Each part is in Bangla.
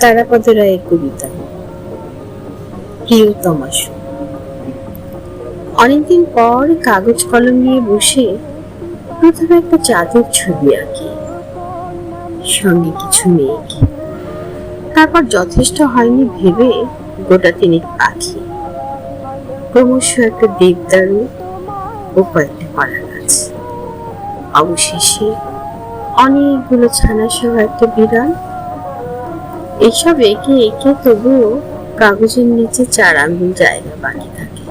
তারাপদ রায়ের কবিতা। প্রিয়তমা সু অনেকদিন পর কাগজ কলম নিয়ে বসে প্রথমে একটা চাঁদের ছবি আঁকি, সঙ্গে কিছু মেঘ তারপর যথেষ্ট হয়নি ভেবে গোটা তিনেক পাখি। ক্রমশ একটা দেবদারু ও কয়েকটা কলা গাছ। অবশেষে অনেকগুলো ছানা সহ একটা বিড়াল এসব এঁকে এঁকে তবুও কাগজের নিচে চার আঙ্গুল জায়গা বাকি থাকে।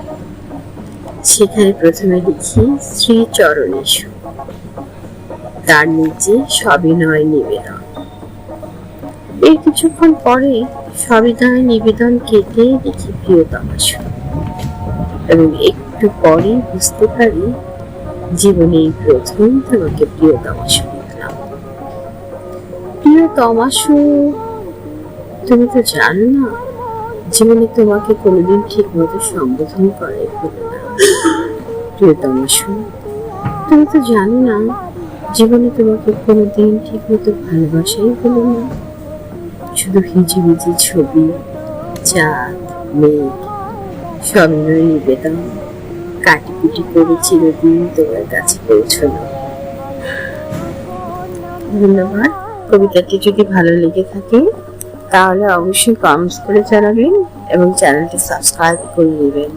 সেখানে প্রথমে লিখি শ্রী চরণেশু তার নিচে সবিনয় নিবেদন। এর কিছুক্ষণ পরে সবিনয় নিবেদন কেটে লিখি প্রিয়তমাশু এবং একটু পরে বুঝতে পারি জীবনে এই প্রথম তোমাকে প্রিয়তমাশু লিখলাম প্রিয়তমাশু তুমি তো জানো না, জীবনে তোমাকে কোনোদিন ঠিক মতো সম্বোধন করে বলে না। তুমি তো জানো না, জীবনে তোমাকে কোনোদিন ঠিক মতো ভালোবাসাই বলে না। শুধু হিজিবিজি ছবি, চাঁদ, মেঘ, স্বর্ণের নিবেদন কাটিকুটি করে চিরদিন তোমার কাছে পৌঁছলো ধন্যবাদ। কবিতাটি যদি ভালো লেগে থাকে তাহলে অবশ্যই কমেন্টস করে জানাবেন এবং চ্যানেলটি সাবস্ক্রাইব করে নেবেন।